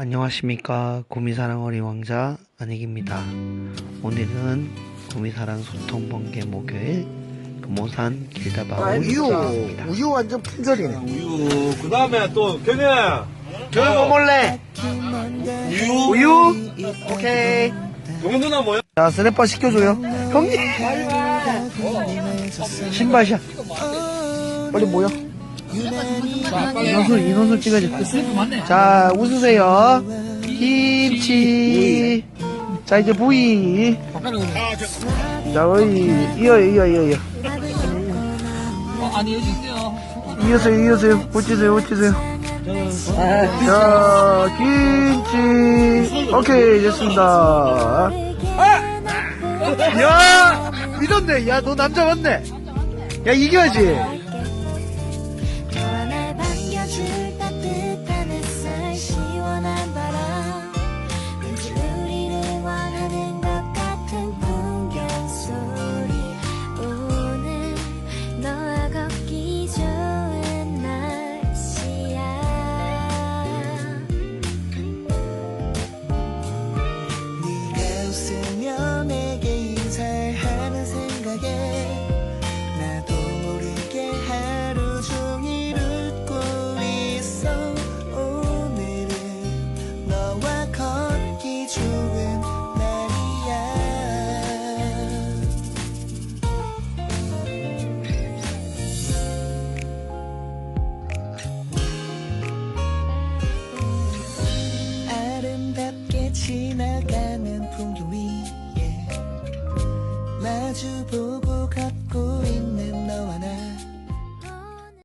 안녕하십니까 구미사랑 어린 왕자 안익입니다. 오늘은 구미사랑 소통 번개 목요일 금호산 길다바울 우유, 입니다. 우유 완전 품절이네. 우유. 그 다음에 또, 경혜야. 저는 뭐 먹을래? 우유. 우유? 오케이. 동현 누나 뭐야? 자 스냅바 시켜줘요. 형님. 신발샷. 빨리 모여. 인원수 인원수 찍어줘. 자 웃으세요. 김치. 자 이제 부위. 자 어이 이어 이어 이어 이어. 아니 여기 있어요. 이어서요 이어서요. 어찌세요 어찌세요. 자 김치. 오케이 됐습니다. 야 믿었네. 야 너 남자 맞네. 야 이겨야지. 只不过靠